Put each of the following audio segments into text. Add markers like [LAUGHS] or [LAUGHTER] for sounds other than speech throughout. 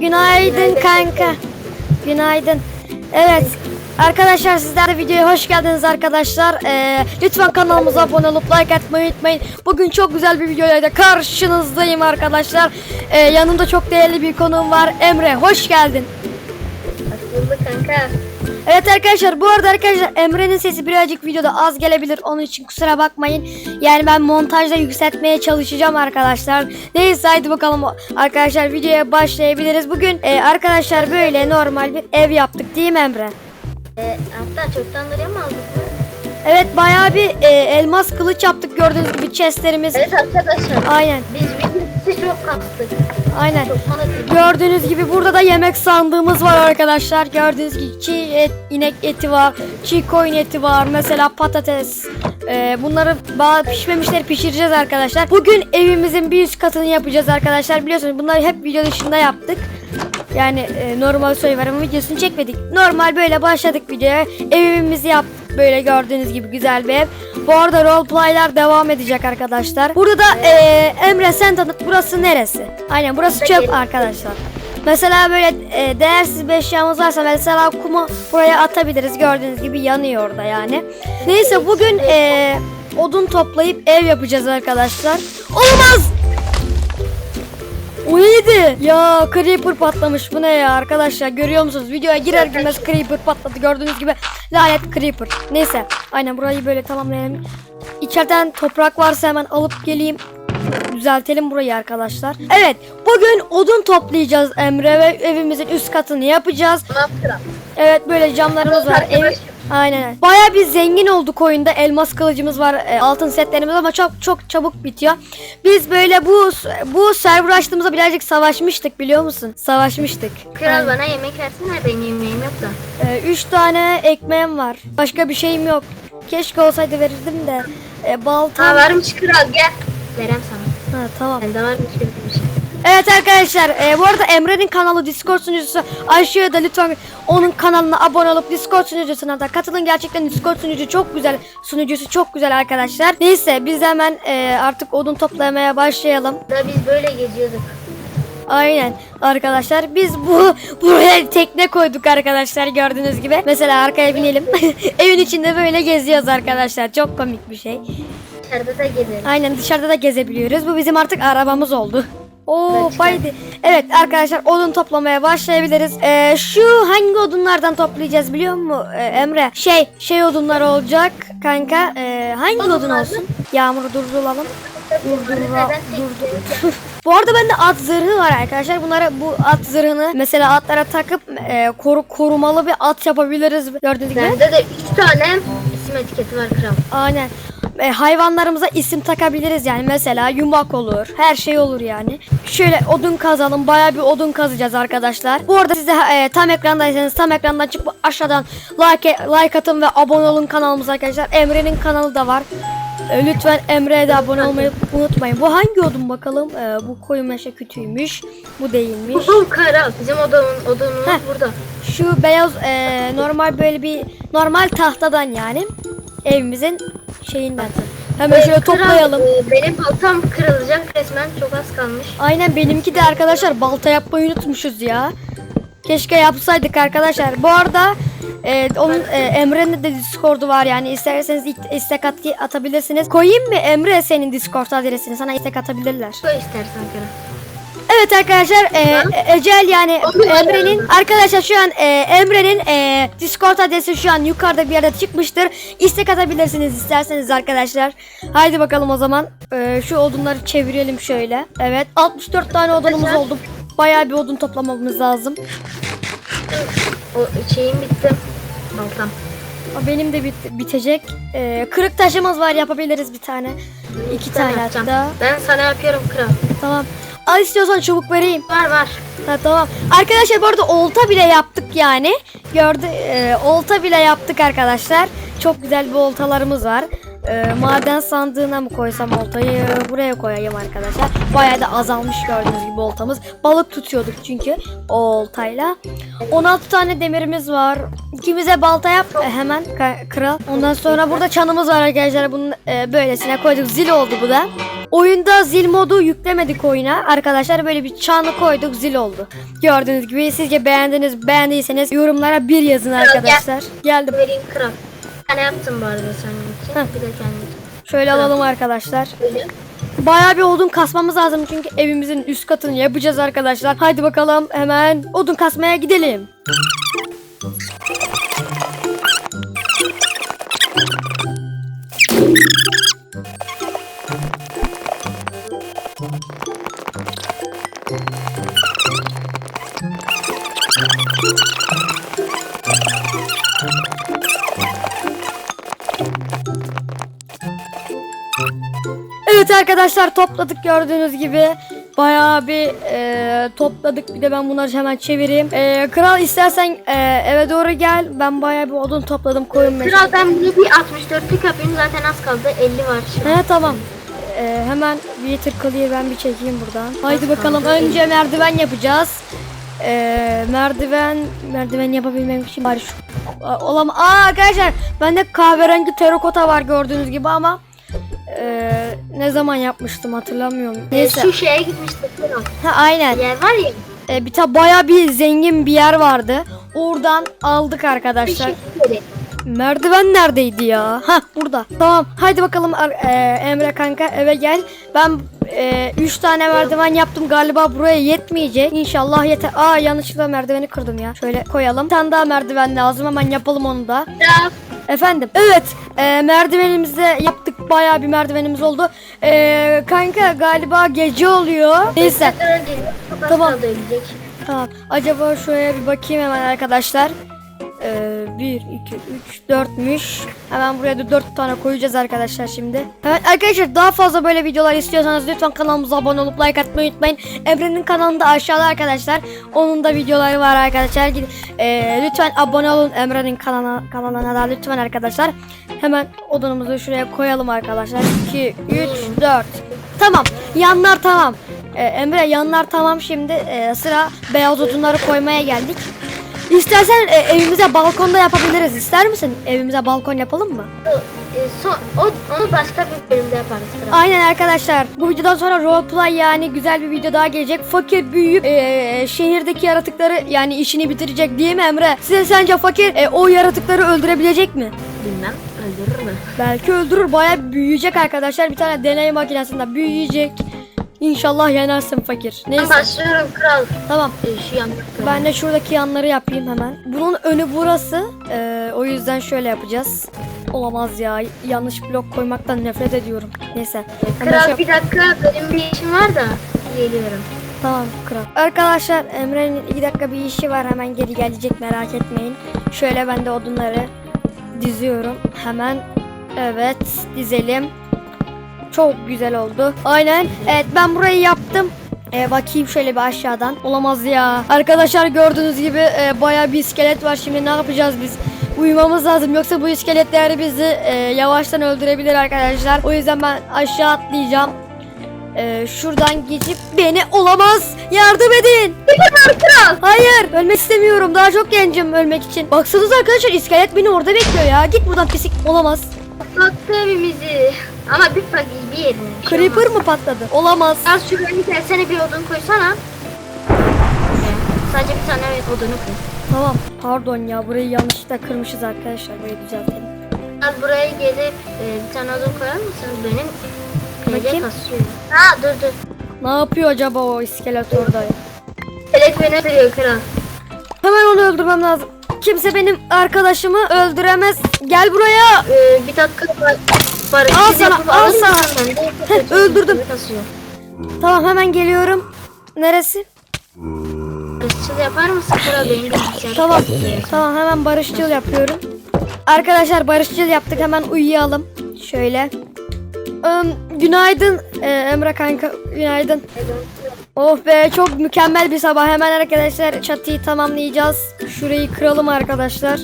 Günaydın kanka. Günaydın. Evet. Arkadaşlar sizler de videoya hoş geldiniz arkadaşlar. Ee, lütfen kanalımıza abone olup like atmayı unutmayın. Bugün çok güzel bir videoyla da karşınızdayım arkadaşlar. Ee, yanımda çok değerli bir konuğum var. Emre hoş geldin. Bulduk kanka. Evet arkadaşlar bu arada arkadaşlar Emre'nin sesi birazcık videoda az gelebilir. Onun için kusura bakmayın. Yani ben montajda yükseltmeye çalışacağım arkadaşlar. Neyse haydi bakalım arkadaşlar videoya başlayabiliriz. Bugün e, arkadaşlar böyle normal bir ev yaptık değil mi Emre? Ee, hatta çoktandır ya mı aldık mı? Evet bayağı bir e, elmas kılıç yaptık gördüğünüz gibi chestlerimiz. Evet arkadaşlar. Aynen Biz videosu çok kastık. Aynen. Gördüğünüz gibi burada da yemek sandığımız var arkadaşlar. Gördüğünüz gibi çiğ et, inek eti var, çiğ koyun eti var. Mesela patates. Ee, bunları pişmemişleri pişireceğiz arkadaşlar. Bugün evimizin bir üst katını yapacağız arkadaşlar. Biliyorsunuz bunları hep video dışında yaptık. Yani e, normal soyvarımın videosunu çekmedik. Normal böyle başladık videoya. Evimizi yaptık. Böyle gördüğünüz gibi güzel bir ev. Bu arada roleplaylar devam edecek arkadaşlar. Burada da e, Emre sen tanıt. Burası neresi? Aynen burası çöp arkadaşlar. Mesela böyle e, değersiz bir eşyamız varsa mesela kumu buraya atabiliriz. Gördüğünüz gibi yanıyor orada yani. Neyse bugün e, odun toplayıp ev yapacağız arkadaşlar. Olmaz! O? Ya creeper patlamış. Bu ne ya arkadaşlar görüyor musunuz? Videoya girer girmez creeper patladı. Gördüğünüz gibi lanet creeper. Neyse aynen burayı böyle tamamlayalım. İçeriden toprak varsa hemen alıp geleyim. Düzeltelim burayı arkadaşlar. Evet bugün odun toplayacağız Emre ve evimizin üst katını yapacağız. Evet böyle camlarımız var. Ev... Aynen. Baya bir zengin olduk oyunda. Elmas kılıcımız var, e, altın setlerimiz ama çok çok çabuk bitiyor. Biz böyle bu bu server açtığımızda birazcık savaşmıştık biliyor musun? Savaşmıştık. Kral bana yemek versene benim yemeğim yok da. E, üç tane ekmeğim var. Başka bir şeyim yok. Keşke olsaydı verirdim de. E, balta. Ha varmış kral gel. Verem sana. Ha, tamam. Bende varmış gibi bir şey. Evet arkadaşlar e, bu arada Emre'nin kanalı Discord sunucusu aşağıda lütfen onun kanalına abone olup Discord sunucusuna da katılın. Gerçekten Discord sunucu çok güzel. Sunucusu çok güzel arkadaşlar. Neyse biz hemen e, artık odun toplamaya başlayalım. Da biz böyle geziyorduk. Aynen arkadaşlar biz bu buraya tekne koyduk arkadaşlar gördüğünüz gibi. Mesela arkaya binelim. [LAUGHS] Evin içinde böyle geziyoruz arkadaşlar. Çok komik bir şey. Dışarıda da gezeriz. Aynen dışarıda da gezebiliyoruz. Bu bizim artık arabamız oldu. Oo haydi. Evet arkadaşlar odun toplamaya başlayabiliriz. Ee, şu hangi odunlardan toplayacağız biliyor musun Ee, Emre? Şey şey odunlar olacak kanka. Ee, hangi odun olsun? Yağmuru durduralım. Neden Durdur. [LAUGHS] bu arada bende at zırhı var arkadaşlar. Bunları bu at zırhını mesela atlara takıp e, koru, korumalı bir at yapabiliriz. Gördüğünüz gibi. Bende de 3 tane isim etiketi var kral. Aynen. E, hayvanlarımıza isim takabiliriz yani mesela yumak olur her şey olur yani. Şöyle odun kazalım bayağı bir odun kazacağız arkadaşlar. Bu arada siz de e, tam ekrandaysanız tam ekrandan çıkıp aşağıdan like, like atın ve abone olun kanalımıza arkadaşlar. Emre'nin kanalı da var. E, lütfen Emre'ye de abone olmayı unutmayın. Bu hangi odun bakalım? E, bu koyu meşe kütüğüymüş. Bu değilmiş. Bu kral. Bizim odamın odamız Heh. burada. Şu beyaz e, normal böyle bir normal tahtadan yani evimizin şeyinden. Hemen şöyle kral, toplayalım. e, benim baltam kırılacak resmen çok az kalmış. Aynen benimki de arkadaşlar balta yapmayı unutmuşuz ya. Keşke yapsaydık arkadaşlar. Bu arada e, onun e, Emre'nin de Discord'u var yani isterseniz istek at atabilirsiniz. Koyayım mı Emre senin Discord adresini sana istek atabilirler. Koy istersen kral. Evet arkadaşlar e, e, Ecel yani Emre'nin arkadaşlar şu an e, Emre'nin e, Discord adresi şu an yukarıda bir yerde çıkmıştır. İstek atabilirsiniz isterseniz arkadaşlar. Haydi bakalım o zaman. E, şu odunları çevirelim şöyle. Evet 64 tane odunumuz oldu. Bayağı bir odun toplamamız lazım. O şeyim bitti. Baltam. Aa, Benim de bit- bitecek. E, kırık taşımız var yapabiliriz bir tane. İki Ben tane yapacağım. hatta. Ben sana yapıyorum kral. Tamam. Al istiyorsan çubuk vereyim. Var var. Ha tamam. Arkadaşlar bu arada olta bile yaptık yani. Gördü e, olta bile yaptık arkadaşlar. Çok güzel bir oltalarımız var. E, maden sandığına mı koysam oltayı buraya koyayım arkadaşlar. Bayağı da azalmış gördüğünüz gibi oltamız. Balık tutuyorduk çünkü o oltayla. 16 tane demirimiz var. İkimize balta yap e, hemen kral. Ondan sonra burada çanımız var arkadaşlar. Bunun e, böylesine koyduk. Zil oldu bu da. Oyunda zil modu yüklemedik oyuna. Arkadaşlar böyle bir çanı koyduk zil oldu. Gördüğünüz gibi sizce beğendiniz beğendiyseniz yorumlara bir yazın arkadaşlar. Geldim. Vereyim kral. Tane yaptım bu arada senin için. Bir de kendim. Şöyle alalım arkadaşlar. Bayağı bir odun kasmamız lazım çünkü evimizin üst katını yapacağız arkadaşlar. Haydi bakalım hemen odun kasmaya gidelim. Arkadaşlar topladık gördüğünüz gibi. Bayağı bir e, topladık. Bir de ben bunları hemen çevireyim. E, kral istersen e, eve doğru gel. Ben bayağı bir odun topladım koyun meşe. Kral ben bunu bir 64'lük yapayım zaten az kaldı 50 var şimdi. He tamam. E, hemen bir tırkılıyı ben bir çekeyim buradan. Haydi bakalım önce merdiven yapacağız. E, merdiven merdiven yapabilmem için bari şu olam. Aa arkadaşlar bende kahverengi terakota var gördüğünüz gibi ama e, ne zaman yapmıştım hatırlamıyorum. Neyse. Şu şeye gitmiştik. Ha aynen. Yer var ya. E, bir ta baya bir zengin bir yer vardı. Oradan aldık arkadaşlar. şey. Merdiven neredeydi ya? Ha burada. Tamam. Haydi bakalım e, Emre kanka eve gel. Ben 3 tane merdiven yaptım. Galiba buraya yetmeyecek. İnşallah yeter. Aa yanlışlıkla merdiveni kırdım ya. Şöyle koyalım. Bir tane daha merdiven lazım. Hemen yapalım onu da. Kral. Efendim. Evet. E, merdivenimizi yaptık. Bayağı bir merdivenimiz oldu. E, kanka galiba gece oluyor. Neyse. Tamam. Tamam. Acaba şuraya bir bakayım hemen arkadaşlar. Ee, 1, 2, 3, 4'müş. Hemen buraya da 4 tane koyacağız arkadaşlar şimdi. Evet arkadaşlar daha fazla böyle videolar istiyorsanız lütfen kanalımıza abone olup like atmayı unutmayın. Emre'nin kanalında aşağıda arkadaşlar. Onun da videoları var arkadaşlar. Gidin, ee, lütfen abone olun Emre'nin kanalına, kanalına da lütfen arkadaşlar. Hemen odunumuzu şuraya koyalım arkadaşlar. 2, 3, 4. Tamam. Yanlar tamam. Ee, Emre yanlar tamam şimdi Ee, sıra beyaz odunları koymaya geldik. İstersen e, evimize balkonda yapabiliriz. İster misin? Evimize balkon yapalım mı? Son, o, onu başka bir bölümde yaparız kral. Aynen arkadaşlar. Bu videodan sonra roleplay yani güzel bir video daha gelecek. Fakir büyüyüp e, şehirdeki yaratıkları yani işini bitirecek değil mi Emre? Size sence fakir e, o yaratıkları öldürebilecek mi? Bilmem öldürür mü? Belki öldürür. Bayağı büyüyecek arkadaşlar. Bir tane deney makinesinde büyüyecek. İnşallah yenersin fakir. Ben Neyse. başlıyorum kral. Tamam. Ee, şu yanlık kral. Ben de şuradaki yanları yapayım hemen. Bunun önü burası. Ee, o yüzden şöyle yapacağız. Olamaz ya. Yanlış blok koymaktan nefret ediyorum. Neyse. Kral şey- bir dakika benim bir işim var da geliyorum. Tamam kral. Arkadaşlar Emre'nin iki dakika bir işi var. Hemen geri gelecek merak etmeyin. Şöyle ben de odunları diziyorum. Hemen. Evet dizelim. Çok güzel oldu. Aynen. Evet ben burayı yaptım. Ee, bakayım şöyle bir aşağıdan. Olamaz ya. Arkadaşlar gördüğünüz gibi e, bayağı bir iskelet var. Şimdi ne yapacağız biz? Uyumamız lazım. Yoksa bu iskeletler bizi e, yavaştan öldürebilir arkadaşlar. O yüzden ben aşağı atlayacağım. Ee, şuradan geçip beni olamaz. Yardım edin. kral. Hayır. Ölmek istemiyorum. Daha çok gencim ölmek için. Baksanıza arkadaşlar iskelet beni orada bekliyor ya. Git buradan pisik. Olamaz. Patlattı evimizi. Ama bir bak bir şey Creeper mı patladı? Olamaz. Az şuraya gelsene bir odun koysana. Sadece bir tane odunu koy. Tamam. Pardon ya. Burayı yanlışlıkla kırmışız arkadaşlar. Burayı düzeltelim. Az buraya gelip e, bir tane odun koyar mısınız? Benim Bakayım. kasıyor. Ha dur dur. Ne yapıyor acaba o iskelet orada? ya? Elek beni öldürüyor kral. Hemen onu öldürmem lazım. Kimse benim arkadaşımı öldüremez. Gel buraya. Ee, bir dakika. Barış Al sana, al sana. Heh, öldürdüm. Tamam hemen geliyorum. Neresi? Barışçıl yapar mısın kral? Benim Tamam. Tamam hemen barışçıl yapıyorum. Arkadaşlar barışçıl yaptık hemen uyuyalım. Şöyle. Im, günaydın Ee, Emre kanka günaydın. Oh be çok mükemmel bir sabah. Hemen arkadaşlar çatıyı tamamlayacağız. Şurayı kıralım arkadaşlar.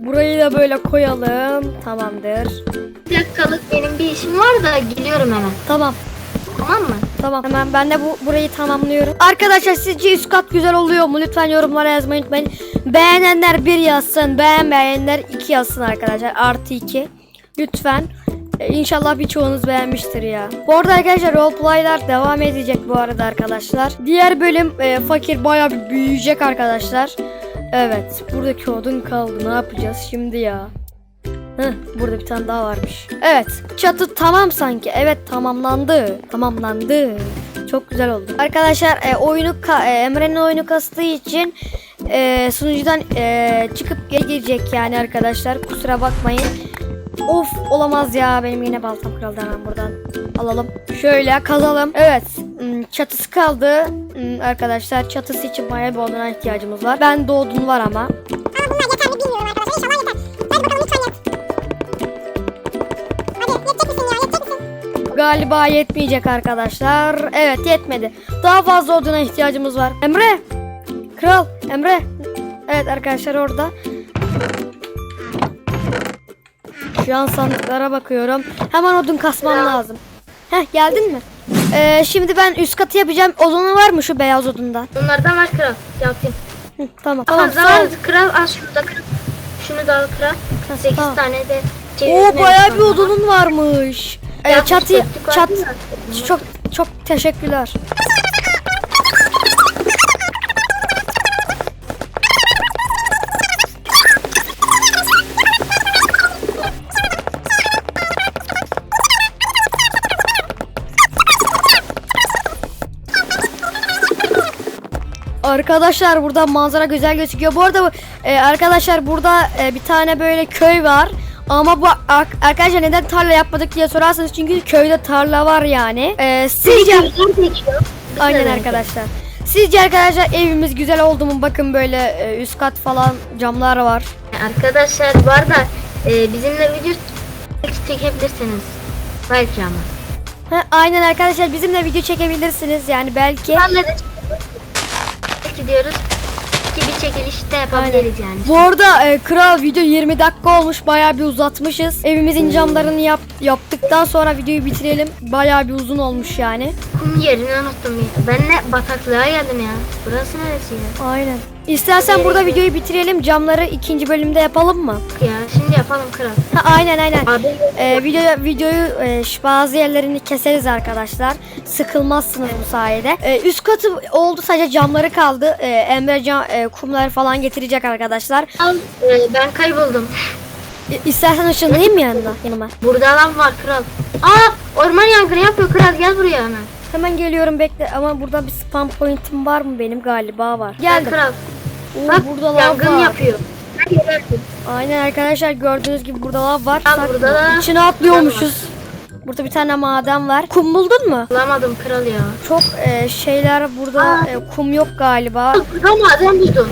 Burayı da böyle koyalım. Tamamdır. Bir dakikalık benim bir işim var da gidiyorum hemen. Tamam. Tamam mı? Tamam hemen ben de bu burayı tamamlıyorum. Arkadaşlar sizce üst kat güzel oluyor mu? Lütfen yorumlara yazmayı unutmayın. Beğenenler bir yazsın. Beğenmeyenler iki yazsın arkadaşlar. Artı iki. Lütfen. Ee, İnşallah birçoğunuz beğenmiştir ya. Bu arada arkadaşlar roleplaylar devam edecek bu arada arkadaşlar. Diğer bölüm e, fakir bayağı bir büyüyecek arkadaşlar. Evet. Buradaki odun kaldı. Ne yapacağız şimdi ya? Heh, burada bir tane daha varmış. Evet, çatı tamam sanki. Evet, tamamlandı. Tamamlandı. Çok güzel oldu. Arkadaşlar, e, oyunu e, Emre'nin oyunu kastığı için e, sunucudan e, çıkıp geri girecek yani arkadaşlar. Kusura bakmayın. Of olamaz ya benim yine baltam kırıldı hemen buradan alalım. Şöyle kazalım. Evet çatısı kaldı Hmm, arkadaşlar. Çatısı için bayağı bir oduna ihtiyacımız var. Ben de odun var ama. Ama bunlar yeter mi bilmiyorum arkadaşlar. İnşallah yeter. Hadi bakalım lütfen yet. Hadi yetecek misin ya? Yetecek misin? Galiba yetmeyecek arkadaşlar. Evet yetmedi. Daha fazla oduna ihtiyacımız var. Emre! Kral! Emre! Evet arkadaşlar orada. Şu an sandıklara bakıyorum. Hemen odun kasmam lazım. Heh geldin mi? Ee, şimdi ben üst katı yapacağım. Odunu var mı şu beyaz odundan? Bunlardan var kral. Yapayım. Hı, tamam. Tamam, Tamam sağ ol. kral al şunu da kral. Şunu da al kral. 8 tamam. tane de Oo bayağı bir odunun varmış. Ee, çatı çat çok çok teşekkürler. Arkadaşlar burada manzara güzel gözüküyor. Bu arada e, arkadaşlar burada e, bir tane böyle köy var. Ama bu ar- arkadaşlar neden tarla yapmadık diye sorarsanız çünkü köyde tarla var yani. E, sizce aynen arkadaşlar. Sizce arkadaşlar evimiz güzel oldu mu? Bakın böyle e, üst kat falan camlar var. Arkadaşlar bu arada e, bizimle video çekebilirsiniz. Belki ama. Ha, aynen arkadaşlar bizimle video çekebilirsiniz yani belki. Benle de gidiyoruz. Ki bir çekiliş de yapabiliriz yani. Bu arada e, kral video 20 dakika olmuş bayağı bir uzatmışız. Evimizin camlarını yap, yaptıktan sonra videoyu bitirelim. Bayağı bir uzun olmuş yani. Kum yerini unuttum ya. Ben ne bataklığa geldim ya. Burası neresi ya? Aynen. İstersen burada videoyu bitirelim. Camları ikinci bölümde yapalım mı? Ya şimdi yapalım kral. Ha, aynen aynen. Abi Ee, video, videoyu e, şu bazı yerlerini keseriz arkadaşlar. Sıkılmazsınız bu sayede. Ee, üst katı oldu sadece camları kaldı. Ee, Emre cam, e, kumları falan getirecek arkadaşlar. al e, ben kayboldum. İ- İstersen ışınlayayım mı yanına, yanıma? Burada lan var kral. Aa orman yangını yapıyor kral gel buraya hemen. Hemen geliyorum bekle ama burada bir spam point'im var mı benim galiba var. Gel Geldim. kral. Oo, Bak burada lav yangın var. yapıyor. Aynen arkadaşlar gördüğünüz gibi burada lav var. Sak- burada da- İçine atlıyormuşuz. Burada bir tane maden var. Kum buldun mu? Bulamadım kral ya. Çok e, şeyler burada Aa. e, kum yok galiba. Burada maden buldum.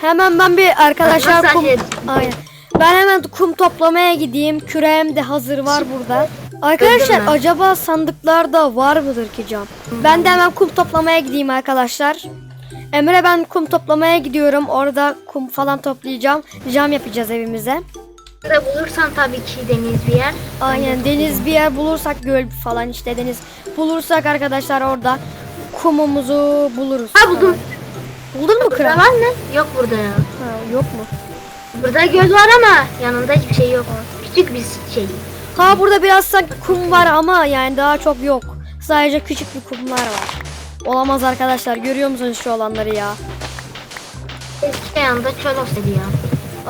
Hemen ben bir arkadaşlar kum? Aynen. Ben hemen kum toplamaya gideyim. Küreğim de hazır var burada. Arkadaşlar Öldürme. acaba sandıklarda var mıdır ki cam? Ben de hemen kum toplamaya gideyim arkadaşlar. Emre ben kum toplamaya gidiyorum. Orada kum falan toplayacağım. Cam yapacağız evimize. Burada bulursan tabii ki deniz bir yer. Aynen deniz bir yer bulursak göl falan işte deniz bulursak arkadaşlar orada kumumuzu buluruz. Ha buldum. Buldun mu kral? var ne? Yok burada ya. Ha, yok mu? Burada göl var ama yanında hiçbir şey yok. Küçük bir şey. Ha burada biraz sanki kum var ama yani daha çok yok. Sadece küçük bir kumlar var. Olamaz arkadaşlar görüyor musunuz şu olanları ya? Keşke yanında çöl olsaydı ya.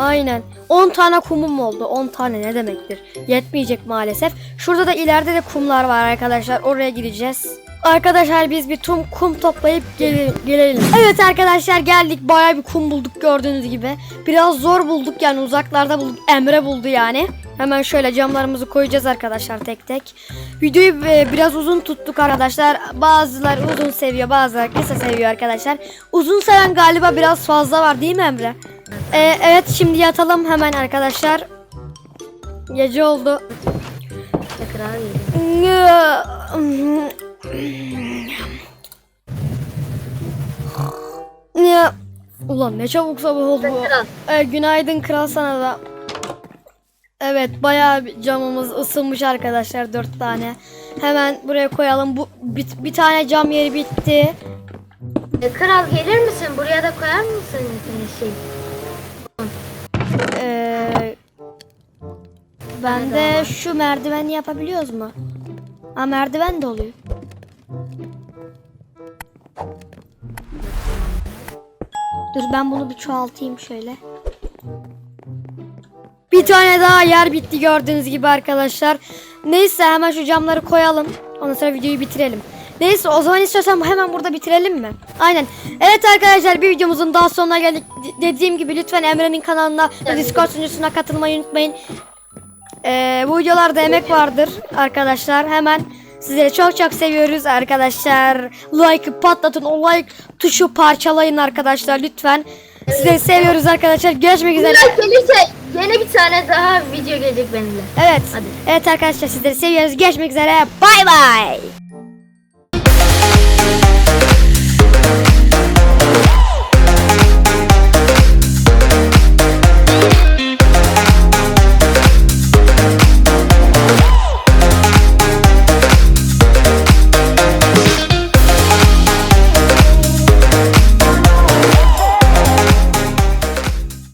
Aynen. 10 tane kumum oldu. 10 tane ne demektir? Yetmeyecek maalesef. Şurada da ileride de kumlar var arkadaşlar. Oraya gideceğiz. Arkadaşlar biz bir tum kum toplayıp gele- gelelim. Evet arkadaşlar geldik. Bayağı bir kum bulduk gördüğünüz gibi. Biraz zor bulduk yani uzaklarda bulduk. Emre buldu yani. Hemen şöyle camlarımızı koyacağız arkadaşlar tek tek. Videoyu e, biraz uzun tuttuk arkadaşlar. Bazıları uzun seviyor bazıları kısa seviyor arkadaşlar. Uzun seven galiba biraz fazla var değil mi Emre? Ee, evet şimdi yatalım hemen arkadaşlar. Gece oldu. Ulan ne çabuk sabah oldu. Ee, günaydın kral sana da. Evet bayağı bir camımız ısınmış arkadaşlar dört tane. Hemen buraya koyalım. Bu bir, bir tane cam yeri bitti. E, kral gelir misin? Buraya da koyar mısın şey? Ee, ben de şu merdiveni yapabiliyoruz mu? Ha merdiven de oluyor. Dur ben bunu bir çoğaltayım şöyle. Bir tane daha yer bitti gördüğünüz gibi arkadaşlar. Neyse hemen şu camları koyalım. Ondan sonra videoyu bitirelim. Neyse o zaman istiyorsan hemen burada bitirelim mi? Aynen. Evet arkadaşlar bir videomuzun daha sonuna geldik. D- Dediğim gibi lütfen Emre'nin kanalına ve Discord sunucusuna katılmayı unutmayın. Ee, bu videolarda emek vardır arkadaşlar. Hemen sizleri çok çok seviyoruz arkadaşlar. Like patlatın o like tuşu parçalayın arkadaşlar lütfen. Sizleri seviyoruz arkadaşlar. Görüşmek üzere. Yine bir tane daha video gelecek benimle. Evet. Hadi. Evet arkadaşlar sizleri seviyoruz. Görüşmek üzere. Bay bay.